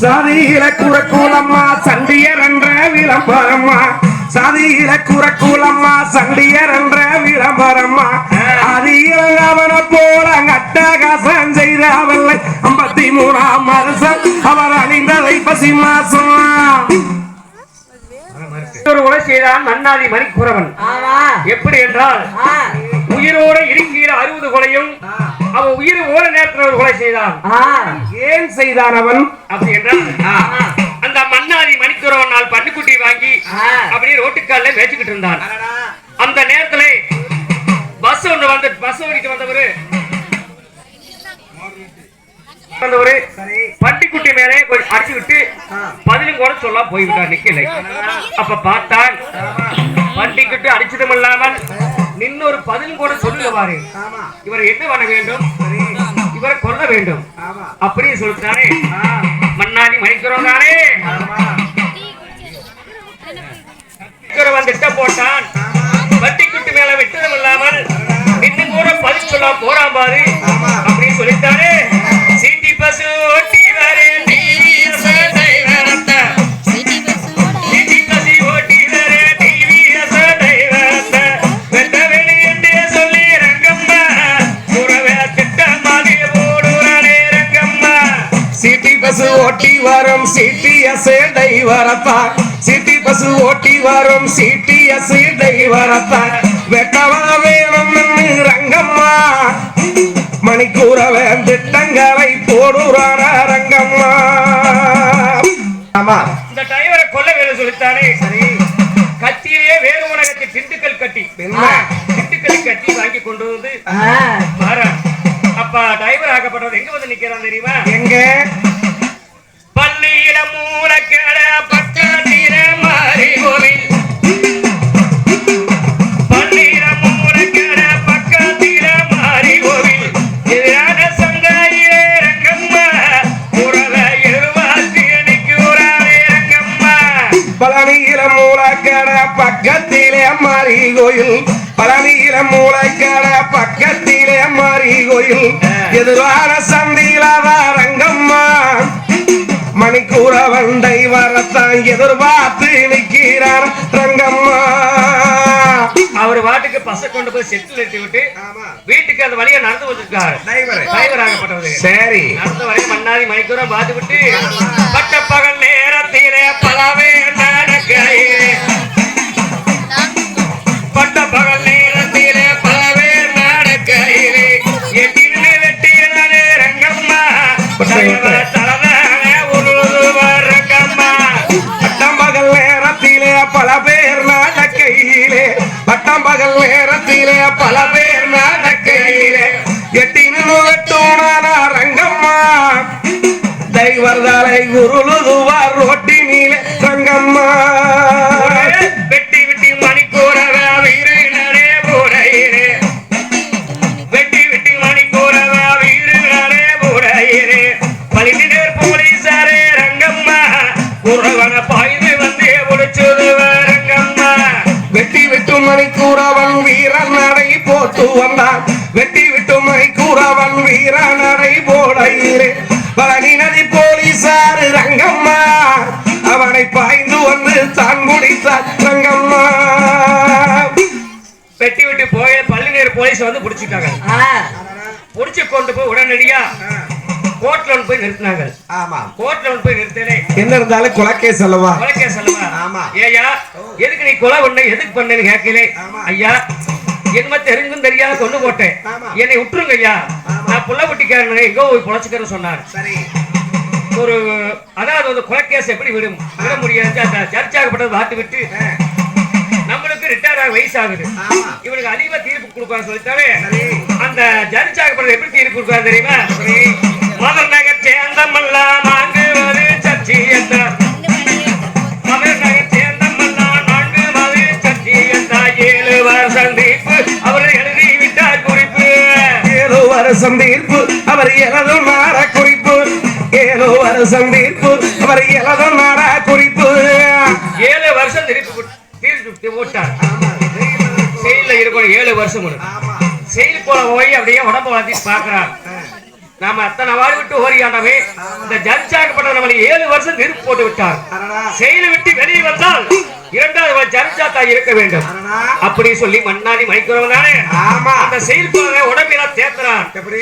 சாதியில குறக்கூலம்மா சண்டியர் என்ற விளம்பரம்மா. சாதியில குறக்கூலம்மா சண்டியர் என்ற விளம்பரம்மா. அதில் அவனை போல அட்டகாசம் செய்த அவளை ஐம்பத்தி மூணாம் வருஷம் அவர் அணிந்ததை பசி மாசம் ஒரு கொலை செய்தான் மன்னாதி மணிக்குறவன். ஆமா. எப்படி என்றால் உயிரோட இருக்கிற அறுபது கொலையும் அவன் உயிர் ஓர நேரத்தில் ஒரு கொலை செய்தான். ஏன் செய்தான் அவன்? அப்படி என்றால் அந்த மன்னாதி மணிக்குறவன் நாள் பட்டுக்குட்டி வாங்கி. அப்படியே ரோட்டுக்கால மேய்ச்சிக்கிட்டு இருந்தான். அந்த நேரத்துல பஸ் ஒன்று வந்து பஸ் ஓடிட்டு வந்தவரு. வந்தவரு பட்டிக்குட்டி மேலே கொஞ்சம் அடிச்சு விட்டு பதிலும் கூட சொல்ல போய்விட்டார் நிக்கலை. அப்ப பார்த்தான். பட்டிக்குட்டி அடிச்சதும் இல்லாமல் நின்னு ஒரு பதிலும் கூட சொல்லுவாரு இவரை என்ன பண்ண வேண்டும். இவரை கொல்ல வேண்டும். அப்படியே சொல்லிட்டானே மன்னாடி மணிக்கிறோம் தானே? மணிக்கிறவன் திட்டம் போட்டான். பஸ் ஓட்டி வரும் சிடிஎஸ் டிரைவரப்பா சிட்டி பஸ் ஓட்டி வரும் சிடிஎஸ் டிரைவரப்பா வெட்டவா வேணும் ரங்கம்மா. மணிக்கூறவன் திட்டங்களை போடுறான ரங்கம்மா. ஆமா. இந்த டிரைவரை கொல்ல வேலை சொல்லித்தானே? சரி. கத்தியிலே வேறு உலகத்தை திண்டுக்கல் கட்டி என்ன? திண்டுக்கல் கட்டி வாங்கி கொண்டு வந்து ஆ, மாறா அப்ப டிரைவர் ஆக்கப்பட்டவர் எங்க வந்து நிக்கிறான் தெரியுமா எங்க பள்ளியில மூலக்கட பக்கத்தில மாறி கோவில் பள்ளியில மூலக்கட பக்கத்தில மாறி கோவில் எதிரான சங்காயிலே ரங்கம்மா உறவ எதிர்பார்த்து நிற்கிறாரே ரங்கம்மா பழனியில மூலக்கட பக்கத்திலே மாறி கோயில். பழனியில மூலக்கட எதிர்பார்த்து நிற்கிறார் ரங்கம்மா. அவர் வாட்டுக்கு பச கொண்டு போய் செட்டில் எடுத்து விட்டு வீட்டுக்கு அந்த வழியா நடந்து வந்திருக்காரு டிரைவர் சரி. நடந்த வரை மன்னாதி மணிக்கூரம் பார்த்து விட்டு பட்ட பகல் நேரத்திலே பலவே நடக்கையிலே பட்ட பகல் நேரத்திலே பலவே நடக்கையிலே எட்டிலே வெட்டியதானே ரங்கம்மா. பல பேர் நடக்கையிலே எட்டின் வெட்டோனான ரங்கம்மா. தெய்வர் தலை உருளுதுவார் ரொட்டினிலே ரங்கம்மா. வெட்டி விட்டி மணிக்கூறவ வீரனே போரையிலே வெட்டி விட்டி மணிக்கூறவ வீரனே போரையிலே பழிநிடர் போலீசாரே ரங்கம்மா. உறவன விட்டு மணிக்கூறவன் வீரன் நடை போட்டு வந்தான். வெட்டி விட்டு மணிக்கூறவன் வீரன் நடை போடையிலே பழனி நதி போலீசாரு ரங்கம்மா அவனை பாய்ந்து வந்து தான் முடித்தார் ரங்கம்மா. வெட்டி விட்டு போய் பள்ளிநீர் போலீஸ் வந்து பிடிச்சிட்டாங்க. பிடிச்சு கொண்டு போய் உடனடியா கோர்ட்ல வந்து போய் நிறுத்தினாங்க. ஆமா. கோர்ட்ல வந்து போய் நிறுத்தலே என்ன இருந்தாலும் கொலக்கே சொல்லவா கொலைக்கே சொல்லவா ஆமா. ஏயா எதுக்கு கொலை பண்ண எதுக்கு பண்ணேன்னு கேட்கலே. ஐயா என்ன தெரிஞ்சும் தெரியாத கொண்டு போட்டேன். என்னை விட்டுருங்க ஐயா. நான் புள்ள வட்டிக்காரன் எங்கோ போய் பொழைச்சுக்கிறேன்னு சொன்னார். சரி. ஒரு அதாவது ஒரு கொலைக்கேஸ் எப்படி விடும்? விட முடியாது. அந்த சர்ச்சாகப்பட்டது வாட்டு விட்டு நம்மளுக்கு ரிட்டையர் ஆக வயசு ஆகுது. இவனுக்கு அதிகமா தீர்ப்பு கொடுப்பான்னு சொல்லிட்டாவே. அந்த ஜட்ஜ் ஆகப்பட்டது எப்படி தீர்ப்பு கொடுப்பாரு தெரியுமா? தீர்ப்பு அவர் எனது நாட குறிப்பு. ஏழு வருஷம் தீர்ப்பு அவர் எனது நாட குறிப்பு. ஏழு வருஷம் திருப்பி கொடு- தீர்ப்பு போட்டார். செயல்ல இருக்கணும் ஏழு வருஷம் செயல் போல போய் அப்படியே உடம்ப வளர்த்தி பாக்குறான் நாம அத்தனை வாழ் விட்டு ஓரியாண்டவே இந்த ஜட்ஜாக்கப்பட்ட நம்மளை ஏழு வருஷம் நெருப்பு போட்டு விட்டார். செயலை விட்டு வெளியே வந்தால் இரண்டாவது தான் இருக்க வேண்டும். அப்படி சொல்லி மண்ணாடி மணிக்கிறவங்க தானே. ஆமா. அந்த செயல்பாடு உடம்பில தேத்துறான். எப்படி?